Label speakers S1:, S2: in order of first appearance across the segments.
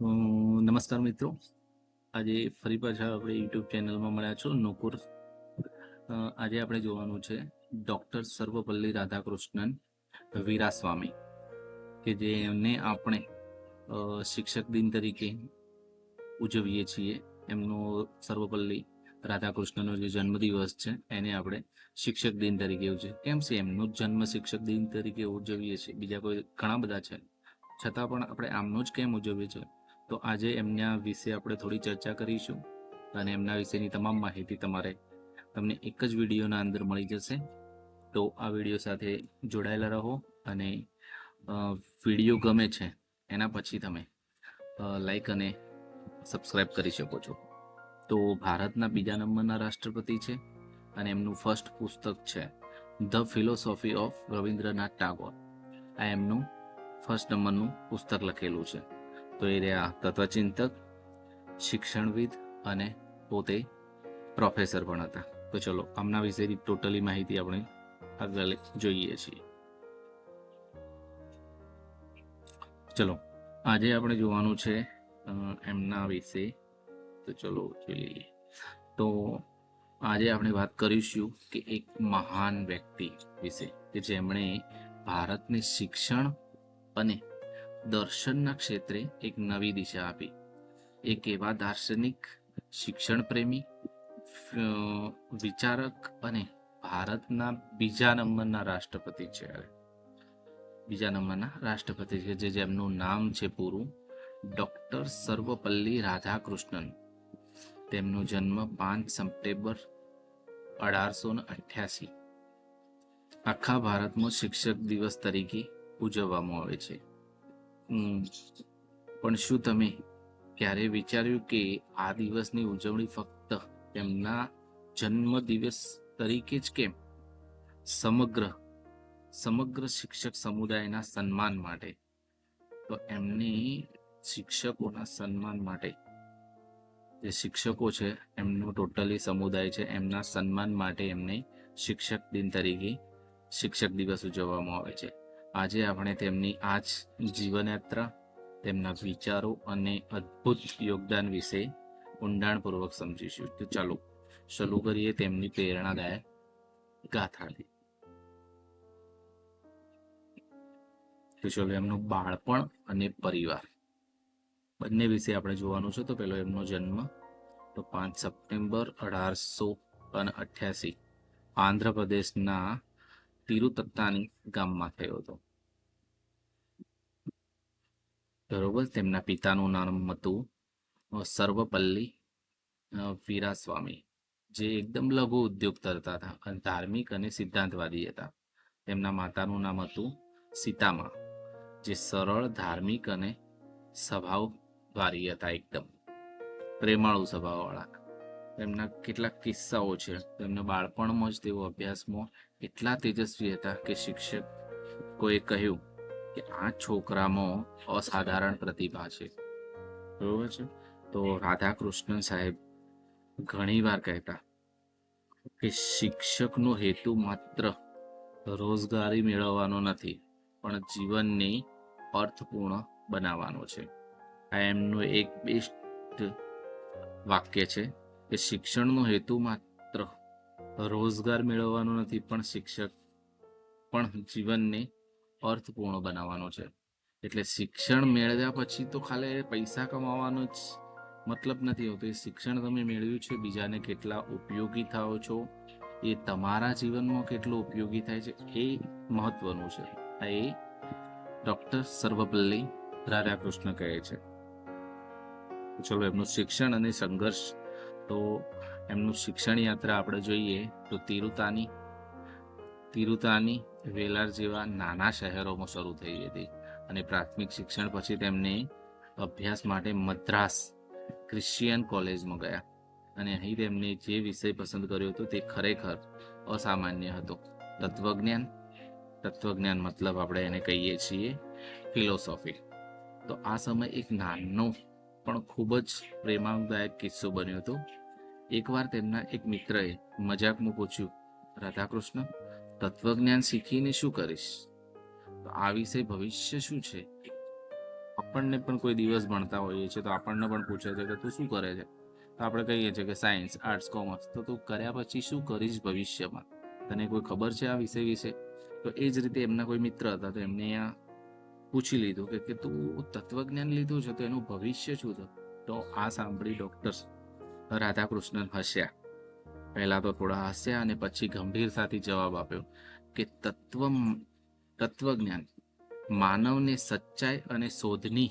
S1: નમસ્કાર મિત્રો. આજે ફરી પાછા આપણે યુટ્યુબ ચેનલમાં મળ્યા છો નોકુર. આજે આપણે જોવાનું છે ડૉક્ટર સર્વપલ્લી રાધાકૃષ્ણન વીરાસ્વામી, કે જે એમને આપણે શિક્ષક દિન તરીકે ઉજવીએ છીએ. એમનો સર્વપલ્લી રાધાકૃષ્ણનો જે જન્મદિવસ છે, એને આપણે શિક્ષક દિન તરીકે ઉજવીએ. કેમ છે? એમનો જન્મ શિક્ષક દિન તરીકે ઉજવીએ છીએ. બીજા કોઈ ઘણા બધા છે. છતાં પણ આપણે આમનો જ કેમ ઉજવીએ છીએ? તો આજે એમના વિશે આપણે થોડી ચર્ચા કરીશું અને એમના વિશેની તમામ માહિતી તમારે તમને એક જ વિડીયોના અંદર મળી જશે. તો આ વીડિયો સાથે જોડાયેલા રહો અને વીડિયો ગમે છે એના પછી તમે લાઈક અને સબસ્ક્રાઈબ કરી શકો છો. તો ભારતના બીજા નંબરના રાષ્ટ્રપતિ છે અને એમનું ફર્સ્ટ પુસ્તક છે the philosophy of Rabindranath Tagore આ એમનું ફર્સ્ટ નંબરનું પુસ્તક લખેલું છે. તો એ રહ્યા તત્વચિંતક, શિક્ષણવિદ અને પોતે પ્રોફેસર પણ હતા. તો ચલો, આમના વિશેની ટોટલી માહિતી આપણે આગળ જોઈએ છીએ. ચલો, આજે આપણે જોવાનું છે એમના વિશે. તો ચલો, જોઈ લઈએ. તો આજે આપણે વાત કરીશું કે એક મહાન વ્યક્તિ વિશે કે જેમણે ભારતને શિક્ષણ અને દર્શનના ક્ષેત્રે એક નવી દિશા આપી. એક એવા દાર્શનિક શિક્ષણ પ્રેમી વિચારક અને ભારતના બીજા નંબરના રાષ્ટ્રપતિ છે બીજા નંબરના રાષ્ટ્રપતિ છે જે જેમનું નામ છે પૂરું, ડોક્ટર સર્વપલ્લી રાધાકૃષ્ણન. તેમનો જન્મ પાંચ સપ્ટેમ્બર અઢારસો અઠ્યાસી. આખા ભારતમાં શિક્ષક દિવસ તરીકે ઉજવવામાં આવે છે. પણ શું તમે ક્યારે વિચાર્યું કે આ દિવસની ઉજવણી ફક્ત તેમના જન્મ દિવસ તરીકે જ કેમ? સમગ્ર સમગ્ર શિક્ષક સમુદાયના સન્માન માટે. તો એમની શિક્ષકોના સન્માન માટે. જે શિક્ષકો છે, એમનો ટોટલી સમુદાય છે, એમના સન્માન માટે એમને શિક્ષક દિન તરીકે શિક્ષક દિવસ ઉજવવામાં આવે છે. આજે આપણે તેમની આ જ જીવનયાત્રા, તેમના વિચારો અને અદ્ભુત યોગદાન વિશે ઊંડાણપૂર્વક સમજીશું. તો ચાલો, શરૂ કરીએ તેમની પ્રેરણાદાયક ગાથાથી. તો એમનું બાળપણ અને પરિવાર. બંને વિશે આપણે જોવાનું છે. તો પેલો એમનો જન્મ, તો પાંચ સપ્ટેમ્બર અઢારસો અને અઠ્યાસી. આંધ્રપ્રદેશના તિરુતત્તાની ગામમાં થયો હતો. બરોબર, તેમના પિતાનું નામ હતું સર્વપલ્લી વીરાસ્વામી, જે એકદમ લઘુ ઉદ્યોગ કરતા હતા અને ધાર્મિક અને સિદ્ધાંતવાદી હતા. તેમના માતાનું નામ હતું સીતામા, જે સરળ, ધાર્મિક અને સ્વભાવવાળી હતા એકદમ. પ્રેમાળુ સ્વભાવવાળા. એમના કેટલાક કિસ્સાઓ છે. તેમના બાળપણમાં જ તેઓ અભ્યાસમાં એટલા તેજસ્વી હતા કે શિક્ષકોએ કહ્યું કે આ છોકરામાં અસાધારણ પ્રતિભા છે. બરોબર છે? તો રાધાકૃષ્ણન સાહેબ ઘણીવાર કહેતા કે શિક્ષકનો હેતુ માત્ર રોજગારી મેળવવાનો નથી, પણ જીવનને અર્થપૂર્ણ બનાવવાનો છે. આ એમનું એક બેસ્ટ વાક્ય છે. કે શિક્ષણનો હેતુ માત્ર રોજગાર મેળવવાનો નથી, પણ શિક્ષક પણ જીવનને અર્થપૂર્ણ બનાવવાનો છે. એટલે શિક્ષણ મેળવ્યા પછી તો ખાલી પૈસા કમાવાનો જ મતલબ નથી હોતો. એ શિક્ષણ તમે મેળવ્યું છે, બીજાને કેટલા ઉપયોગી થાઓ છો, એ તમારા જીવનમાં કેટલું ઉપયોગી થાય છે, એ મહત્વનું છે. આ એ ડૉક્ટર સર્વપલ્લી રાધાકૃષ્ણ કહે છે. ચલો એમનું શિક્ષણ અને સંઘર્ષ તો એમનું શિક્ષણ યાત્રા આપણે જોઈએ તો તિરુતાની તિરુતાની વેલાર જેવા નાના શહેરોમાં શરૂ થઈ હતી અને પ્રાથમિક શિક્ષણ પછી તેમને અભ્યાસ માટે મદ્રાસ ક્રિશ્ચિયન કોલેજમાં ગયા. અને અહીં તેમને જે વિષય પસંદ કર્યો હતો તે ખરેખર અસામાન્ય હતો. તત્વજ્ઞાન તત્વજ્ઞાન મતલબ આપણે એને કહીએ છીએ ફિલોસોફી. તો આ સમય એક નાનો પણ ખૂબ જ પ્રેમાદાયક કિસ્સો બન્યો હતો. એકવાર તેમના એક મિત્રએ મજાકમાં પૂછ્યું, રાધાકૃષ્ણ, તત્વજ્ઞાન શીખીને શું કરીશ? તો આ વિષય ભવિષ્ય શું છે? આપણને પણ કોઈ દિવસ ભણતા હોઈએ છીએ તો આપણને પણ પૂછે છે કે તું શું કરે છે? તો આપણે કહીએ છીએ કે સાયન્સ, આર્ટ્સ, કોમર્સ, તો તું કર્યા પછી શું કરીશ ભવિષ્યમાં? તને કોઈ ખબર છે આ વિષય વિશે? તો એ જ રીતે એમના કોઈ મિત્ર હતા તો એમને આ પૂછી લીધું કે તું તત્વજ્ઞાન લીધું છે તો એનું ભવિષ્ય શું છે? તો આ સાંભળી ડોક્ટર રાધાકૃષ્ણન હસ્યા. પહેલા તો થોડા હસ્યા અને પછી ગંભીરતાથી જવાબ આપ્યો કે તત્વ તત્વજ્ઞાન, માનવને સચ્ચાઈ અને શોધની.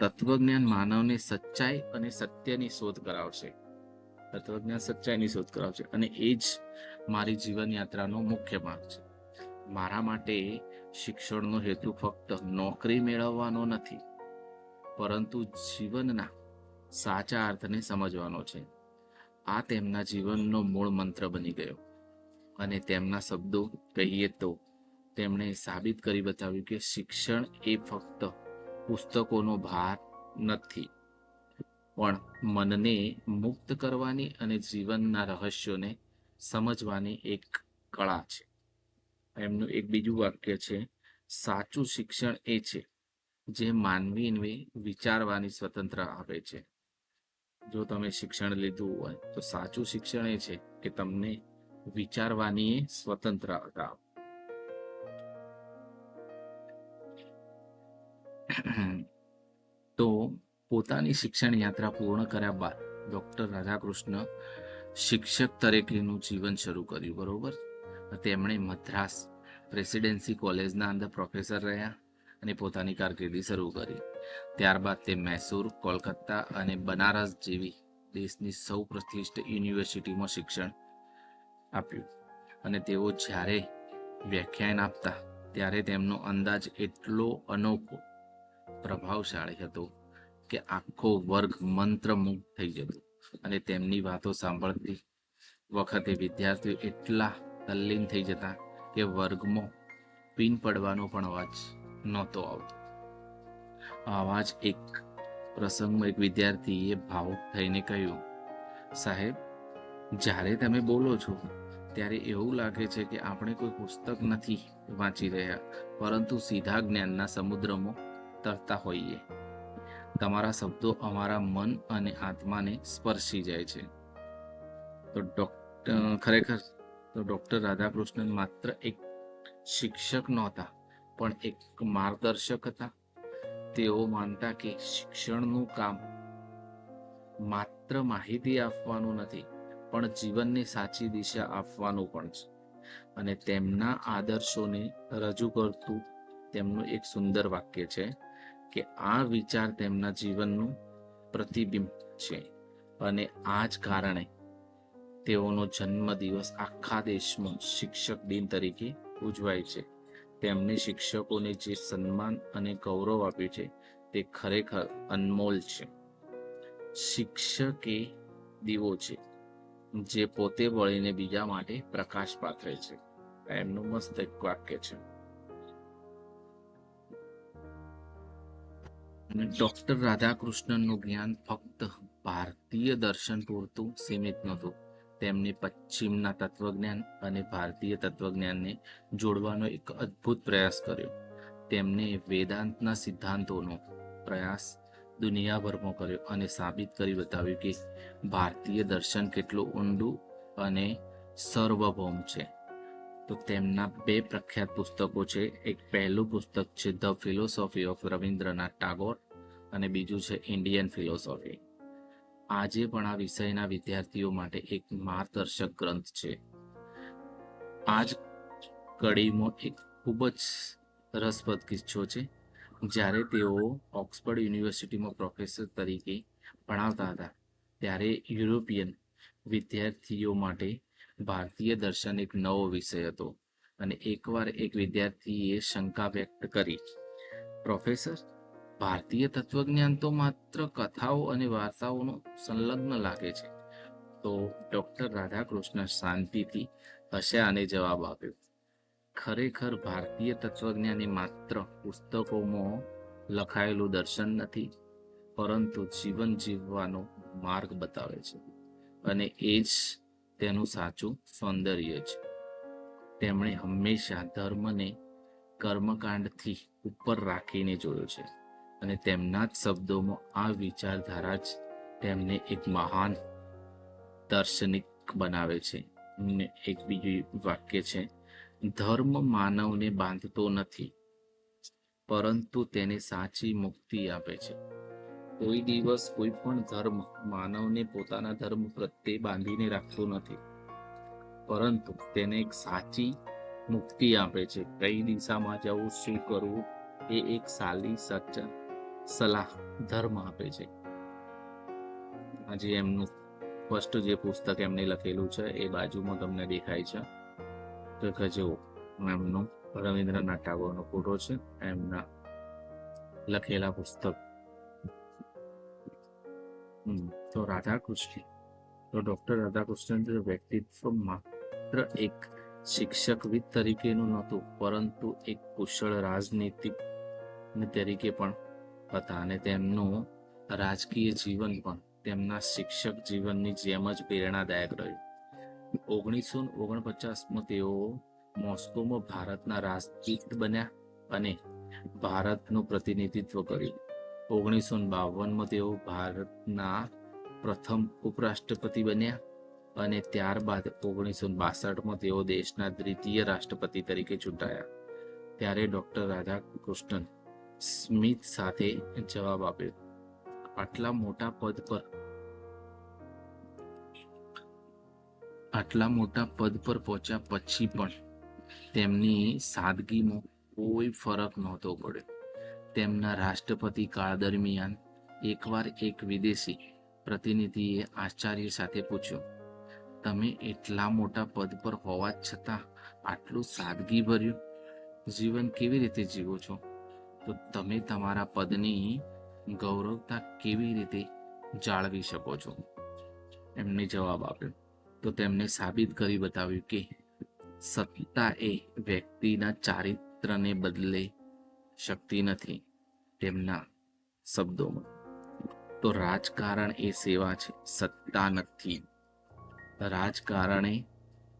S1: તત્વજ્ઞાન માનવને સચ્ચાઈ અને સત્યની શોધ કરાવશે. તત્વજ્ઞાન સચ્ચાઈની શોધ કરાવશે. અને એ જ મારી જીવન યાત્રાનો મુખ્ય માર્ગ છે. મારા માટે શિક્ષણનો હેતુ ફક્ત નોકરી મેળવવાનો નથી, પરંતુ જીવનના સાચા અર્થને સમજવાનો છે. આ તેમના જીવનનો મૂળ મંત્ર બની ગયો. અને તેમના શબ્દો કહીએ તો તેમણે સાબિત કરી બતાવ્યું કે શિક્ષણ એ ફક્ત પુસ્તકોનો ભાર નથી, પણ મનને મુક્ત કરવાની અને જીવનના રહસ્યોને સમજવાની એક કળા છે. એમનું એક બીજું વાક્ય છે, સાચું શિક્ષણ એ છે, જે માનવીને વિચારવાની સ્વતંત્ર આપે છે. જો તમે શિક્ષણ લીધું હોય, તો સાચું શિક્ષણ એ છે કે તમને વિચારવાની સ્વતંત્રતા તો પોતાની શિક્ષણ યાત્રા પૂર્ણ કર્યા બાદ ડોક્ટર રાધાકૃષ્ણ શિક્ષક તરીકેનું જીવન શરૂ કર્યું, બરોબર? તેમણે મદ્રાસ પ્રેસિડેન્સી કોલેજના અંદર પ્રોફેસર રહ્યા અને પોતાની કારકિર્દી શરૂ કરી. ત્યારબાદ તે મૈસૂર, કોલકાતા અને બનારસ જેવી દેશની સૌ પ્રતિષ્ઠિત યુનિવર્સિટીમાં શિક્ષણ આપ્યું અને તેઓ જ્યારે વ્યાખ્યાન આપતા ત્યારે તેમનો અંદાજ એટલો અનોખો પ્રભાવશાળી હતો કે આખો વર્ગ મંત્રમુગ્ધ થઈ જતો અને તેમની વાતો સાંભળતી વખતે વિદ્યાર્થીઓ એટલા તલ્લીન થઈ જતા કે વર્ગમાં પીન પડવાનો પણ અવાજ નહોતો આવતો. આવા જ એક પ્રસંગમાં એક વિદ્યાર્થીએ ભાવુક થઈને કહ્યું, સાહેબ, જ્યારે તમે બોલો છો, ત્યારે એવું લાગે છે કે આપણે કોઈ પુસ્તક નથી વાંચી રહ્યા, પરંતુ સીધા જ્ઞાનના સમુદ્રમાં તરતા હોઈએ. તમારા શબ્દો અમારા મન અને આત્માને સ્પર્શી જાય છે. તો ડોક્ટર, ખરેખર તો ડૉક્ટર રાધાકૃષ્ણન માત્ર એક શિક્ષક નહોતા, પણ એક માર્ગદર્શક હતા. તેઓ માનતા કે શિક્ષણનું કામ માત્ર માહિતી આપવાનું નથી, પણ જીવનની સાચી દિશા આપવાનું પણ છે. અને તેમના આદર્શોને રજૂ કરતું તેમનું એક સુંદર વાક્ય છે કે આ વિચાર તેમના જીવનનું પ્રતિબિંબ છે અને આ જ કારણે તેઓનો જન્મદિવસ આખા દેશમાં શિક્ષક દિન તરીકે ઉજવાય છે. તેમને શિક્ષકોને જે સન્માન અને ગૌરવ આપ્યું છે, તે ખરેખર અનમોલ છે. શિક્ષક દીવો છે, જે પોતે બળીને બીજા માટે પ્રકાશ પાથરે છે. એમનું મસ્ત એક વાક્ય છે. ડોક્ટર રાધાકૃષ્ણનનું જ્ઞાન ફક્ત ભારતીય દર્શન પૂરતું સીમિત નહોતું. તેમણે પશ્ચિમના તત્વજ્ઞાન અને ભારતીય તત્વજ્ઞાનને જોડવાનો એક અદ્ભુત પ્રયાસ કર્યો. તેમણે વેદાંતના સિદ્ધાંતોનો પ્રયાસ દુનિયાભરમાં કર્યો અને સાબિત કરી બતાવ્યું કે ભારતીય દર્શન કેટલું ઊંડું અને સર્વભૌમ છે. તો તેમના બે પ્રખ્યાત પુસ્તકો છે, એક પહેલું પુસ્તક છે the philosophy of Rabindranath Tagore અને બીજું છે ઇન્ડિયન ફિલોસોફી આજે પણ આ વિષયના વિદ્યાર્થીઓ માટે એક માર્ગદર્શક ગ્રંથ છે. આજ કડીમાં એક ખૂબ જ રસપ્રદ કિસ્સો છે. જ્યારે તેઓ ઓક્સફર્ડ યુનિવર્સિટીમાં પ્રોફેસર તરીકે ભણાવતા હતા, ત્યારે યુરોપિયન વિદ્યાર્થીઓ માટે ભારતીય દર્શન એક નવો વિષય હતો. અને એકવાર એક વિદ્યાર્થીએ શંકા વ્યક્ત કરી. પ્રોફેસર ભારતીય તત્વજ્ઞાન તો માત્ર કથાઓ અને વાર્તાઓનો સંલગ્ન લાગે છે. તો ડોક્ટર રાધાકૃષ્ણ શાંતિથી હસ્યા અને જવાબ આપ્યો. ખરેખર ભારતીય તત્વજ્ઞાન માત્ર પુસ્તકોમાં લખાયેલું દર્શન નથી, પરંતુ જીવન જીવવાનો માર્ગ બતાવે છે. અને એ જ તેનું સાચું સૌંદર્ય છે. તેમણે હંમેશા ધર્મને કર્મકાંડથી ઉપર રાખીને જોયો છે. અને તેમના જ શબ્દોમાં આ વિચારધારા જ તેમને એક મહાન દાર્શનિક બનાવે છે. એક બીજું વાક્ય છે, ધર્મ માનવને બાંધતો નથી, પરંતુ તેને સાચી મુક્તિ આપે છે. કોઈ દિવસ કોઈ પણ ધર્મ માનવને પોતાના ધર્મ પ્રત્યે બાંધીને રાખતો નથી, પરંતુ તેને એક સાચી મુક્તિ આપે છે. કઈ દિશામાં જવું, શું કરવું, એ એક સાલી સચ્ચા સલાહ, ધર્મ આપે છે. આજે એમનું ફર્સ્ટ જે પુસ્તક એમને લખેલું છે, એ બાજુમાં તમને દેખાય છે તો કે જુઓ એમનું રવિન્દ્રનાથ ટાગોરનો ફોટો છે. એમના લખેલા પુસ્તક. તો રાધાકૃષ્ણ, તો ડોક્ટર રાધાકૃષ્ણન જે વ્યક્તિત્વ માત્ર એક શિક્ષકવિદ તરીકેનું નહોતું, પરંતુ એક કુશળ રાજનીતિક તરીકે પણ હતા અને તેમનું રાજકીય જીવન પણ તેમના શિક્ષક જીવનની જેમ જ પ્રેરણાદાયક રહ્યું. ઓગણીસો ઓગણપચાસમાં તેઓ મોસ્કોમાં ભારતના રાજદૂત બન્યા અને ભારતનું પ્રતિનિધિત્વ કર્યું. ઓગણીસો બાવનમાં તેઓ ભારતના પ્રથમ ઉપરાષ્ટ્રપતિ બન્યા અને ત્યારબાદ ઓગણીસો બાસઠમાં તેઓ દેશના દ્વિતીય રાષ્ટ્રપતિ તરીકે ચૂંટાયા. ત્યારે ડોક્ટર રાધાકૃષ્ણન સ્મિથ સાથે જવાબ આપ્યો આટલા મોટા પદ પર આટલા મોટા પદ પર પહોંચ્યા પછી પણ તેમની સાદગીમાં કોઈ ફરક નહોતો પડ્યો. તેમના રાષ્ટ્રપતિ કાળ દરમિયાન એકવાર એક વિદેશી પ્રતિનિધિએ આચાર્ય સાથે પૂછ્યું, તમે એટલા મોટા પદ પર હોવા છતાં આટલું સાદગી ભર્યું જીવન કેવી રીતે જીવો છો? તો તમે તમારા પદની ગૌરવતા કેવી રીતે જાળવી શકો છો? એમને જવાબ આપ્યો. તો તેમને સાબિત કરી બતાવ્યું કે સત્તા એ વ્યક્તિના ચારિત્રને બદલે શક્તિ નથી તેમના શબ્દોમાં. તો રાજકારણ એ સેવા છે, સત્તા નથી. રાજકારણ એ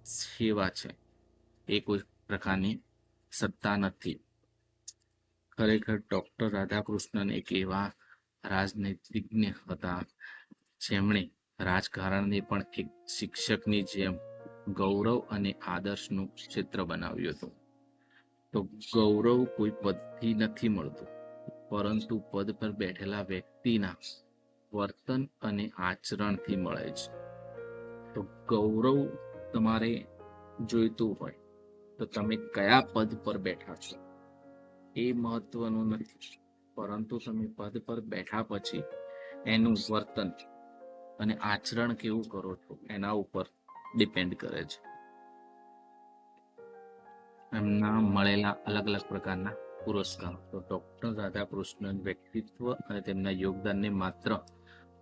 S1: સેવા છે. એ કોઈ પ્રકારની સત્તા નથી. ખરેખર ડૉક્ટર રાધાકૃષ્ણન એક એવા રાજનૈતિજ્ઞ હતા, જેમણે રાજકારણને પણ એક શિક્ષકની જેમ ગૌરવ અને આદર્શનું ક્ષેત્ર બનાવ્યું હતું. તો ગૌરવ કોઈ પદથી નથી મળતું, પરંતુ પદ પર બેઠેલા વ્યક્તિના વર્તન અને આચરણથી મળે છે. તો ગૌરવ તમારે જોઈતું હોય, તો તમે કયા પદ પર બેઠા છો? એ મહત્વનું નથી. પરંતુ તમે પદ પર બેઠા પછી એનું વર્તન અને આચરણ કેવું કરો છો એના ઉપર ડિપેન્ડ કરે છે. એમના મળેલા અલગ અલગ પ્રકારના પુરસ્કાર. તો ડોક્ટર રાધાકૃષ્ણન વ્યક્તિત્વ અને તેમના યોગદાનને માત્ર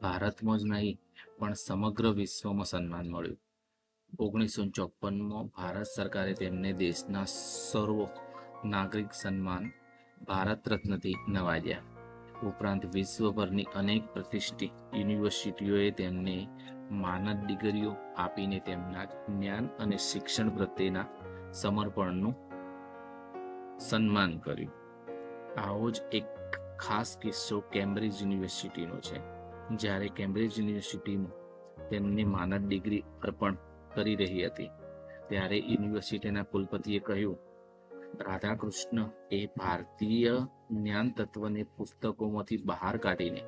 S1: ભારતમાં જ નહીં, પણ સમગ્ર વિશ્વમાં સન્માન મળ્યું. ઓગણીસો ચોપનમાં ભારત સરકારે તેમને દેશના સર્વ નાગરિક સન્માન ભારત રત્નથી નવાજ્યા. ઉપરાંત વિશ્વભરની અનેક પ્રતિષ્ઠિત યુનિવર્સિટીઓએ તેમને માનદ ડિગ્રીઓ આપીને તેમના જ્ઞાન અને શિક્ષણ પ્રત્યેના સમર્પણનું સન્માન કર્યું. આવો જ એક ખાસ કિસ્સો કેમ્બ્રિજ યુનિવર્સિટીનો છે. જ્યારે કેમ્બ્રિજ યુનિવર્સિટીમાં તેમને માનદ ડિગ્રી અર્પણ કરી રહી હતી, ત્યારે યુનિવર્સિટીના કુલપતિએ કહ્યું રાધાકૃષ્ણ એ ભારતીય જ્ઞાન તત્વને પુસ્તકોમાંથી બહાર કાઢીને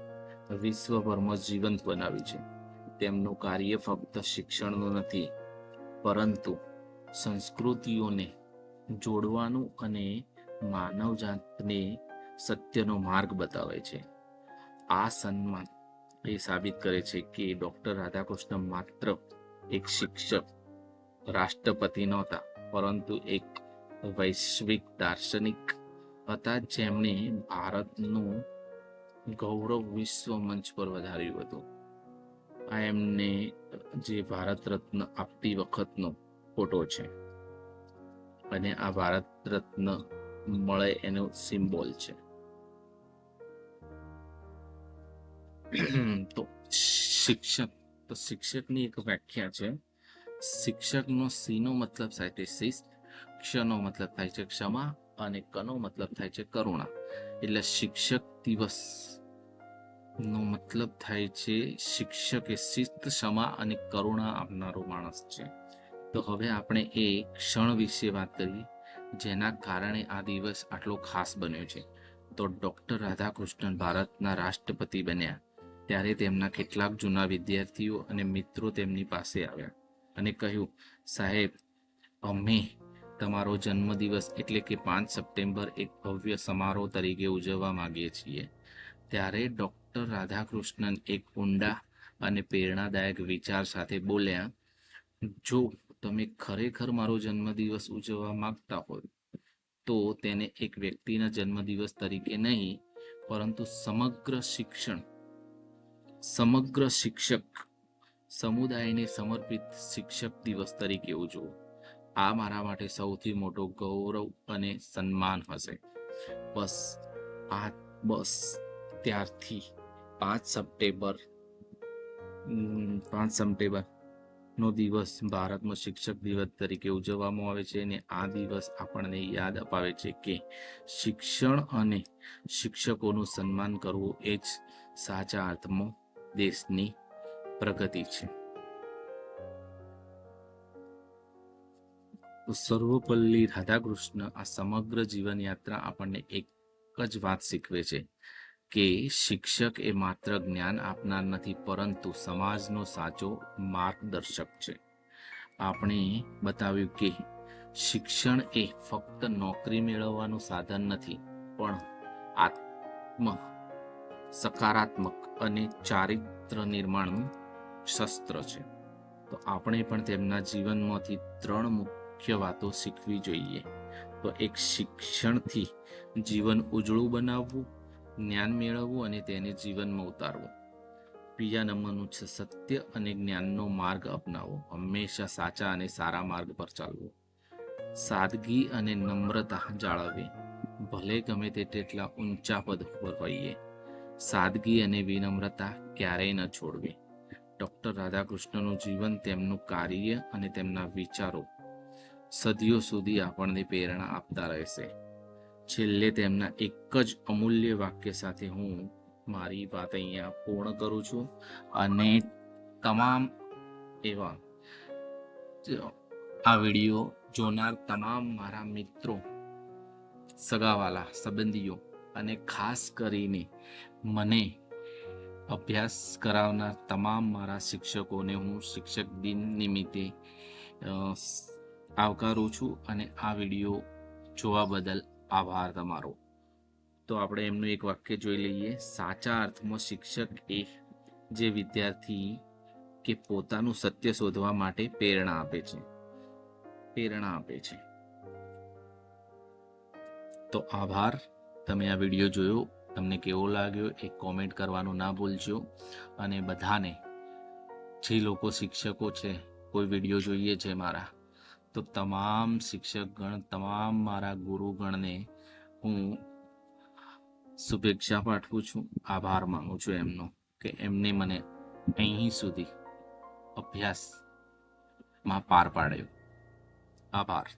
S1: વિશ્વભરમાં જીવંત બનાવ્યું છે. તેમનું કાર્ય ફક્ત શિક્ષણનું નથી, પરંતુ સંસ્કૃતિઓને જોડવાનું અને માનવજાતને સત્યનો માર્ગ બતાવે છે. આ સન્માન એ સાબિત કરે છે કે ડોક્ટર રાધાકૃષ્ણ માત્ર એક શિક્ષક, રાષ્ટ્રપતિ નહોતા, પરંતુ એક વૈશ્વિક દાર્શનિક હતા જેમણે ભારતનું ગૌરવ વિશ્વ મંચ પર વધાર્યું હતું. આ એમને જે ભારત રત્ન આપતી વખતનો ફોટો છે. અને આ ભારત રત્ન મળે એનો સિમ્બોલ છે. તો શિક્ષક, તો શિક્ષકની એક વ્યાખ્યા છે. શિક્ષકનો સીનો મતલબ શિસ્ત ક્ષનો મતલબ થાય છે ક્ષમા અને કનો મતલબ થાય છે કરુણા. એટલે શિક્ષક દિવસ નો મતલબ થાય છે શિક્ષક એ શિસ્ત, ક્ષમા અને કરુણા આપનારો માણસ છે. તો હવે આપણે એ ક્ષણ વિશે વાત કરીએ, જેના કારણે આ દિવસ આટલો ખાસ બન્યો છે. તો ડોક્ટર રાધાકૃષ્ણન ભારતના રાષ્ટ્રપતિ બન્યા. ત્યારે તેમના કેટલાક જૂના વિદ્યાર્થીઓ અને મિત્રો તેમની પાસે આવ્યા અને કહ્યું, સાહેબ, અમે તમારો જન્મદિવસ એટલે કે પાંચ સપ્ટેમ્બર એક ભવ્ય સમારોહ તરીકે ઉજવવા માંગીએ છીએ. ત્યારે ડૉક્ટર રાધાકૃષ્ણન એક ઊંડા અને પ્રેરણાદાયક વિચાર સાથે બોલ્યા, જો તમે ખરેખર મારો જન્મદિવસ ઉજવવા માંગતા હોય, તો તેને એક વ્યક્તિના જન્મદિવસ તરીકે નહીં, પરંતુ સમગ્ર શિક્ષણ, સમગ્ર શિક્ષક સમુદાયને સમર્પિત શિક્ષક દિવસ તરીકે ઉજવો. આ મારા માટે સૌથી મોટો ગૌરવ અને સન્માન હશે. બસ, આ બસ ત્યારથી પાંચ સપ્ટેમ્બર પાંચ સપ્ટેમ્બર નો દિવસ ભારતમાં શિક્ષક દિવસ તરીકે ઉજવવામાં આવે છે અને આ દિવસ આપણને યાદ અપાવે છે કે શિક્ષણ અને શિક્ષકોનું સન્માન કરવું એ જ સાચા અર્થમાં દેશની પ્રગતિ છે. સર્વપલ્લી રાધાકૃષ્ણ આ સમગ્ર જીવન યાત્રા આપણને એક જ વાત શીખવે છે કે શિક્ષક એ માત્ર જ્ઞાન આપનાર નથી, પરંતુ સમાજનો સાચો માર્ગદર્શક છે. આપણે બતાવ્યું કે શિક્ષણ એ ફક્ત નોકરી મેળવવાનું સાધન નથી, પણ આત્મ સકારાત્મક અને ચારિત્ર નિર્માણનું શસ્ત્ર છે. તો આપણે પણ તેમના જીવનમાંથી ત્રણ મુખ્ય વાતો શીખવી જોઈએ. તો એક શિક્ષણથી જીવન ઉજળું બનાવવું, જ્ઞાન મેળવવું અને તેને જીવનમાં ઉતારવું. બીજા નંબરનું છે સત્ય અને જ્ઞાનનો માર્ગ અપનાવવો. હંમેશા સાચા અને સારા માર્ગ પર ચાલવું. સાદગી અને નમ્રતા જાળવવી. ભલે ગમે તે તેટલા ઊંચા પદ પર હોઈએ. સાદગી અને વિનમ્રતા ક્યારેય ન છોડવી. ડૉક્ટર રાધાકૃષ્ણનું જીવન તેમનું કાર્ય અને તેમના વિચારો સદીઓ સુધી આપણને પ્રેરણા આપતા રહેશે. છેલ્લે તેમના એક જ અમૂલ્ય વાક્ય સાથે હું મારી વાત અહીંયા પૂર્ણ કરું છું અને તમામ એવા આ વીડિયો જોનાર તમામ મારા મિત્રો, સગાવાલા, સંબંધીઓ અને ખાસ કરીને મને અભ્યાસ કરાવનાર તમામ મારા શિક્ષકોને હું શિક્ષક દિન નિમિત્તે આવકારું છું અને આ વીડિયો જોવા બદલ આભાર તમારો. તો આપણે એમનું એક વાક્ય જોઈ લઈએ. સાચા અર્થમાં શિક્ષક એ જે વિદ્યાર્થી કે પોતાનું સત્ય શોધવા માટે પ્રેરણા આપે છે. પ્રેરણા આપે છે. તો આભાર. તમે આ વીડિયો જોયો. તમને કેવો લાગ્યો એ કોમેન્ટ કરવાનું ના ભૂલજો અને બધાને, જે લોકો શિક્ષકો છે, કોઈ વીડિયો જોઈએ છે મારા તો તમામ શિક્ષકગણ તમામ મારા ગુરુગણને હું શુભેચ્છા પાઠવું છું, આભાર માનું છું એમનો કે એમને મને અહીં સુધી અભ્યાસમાં પાર પાડ્યો. આભાર.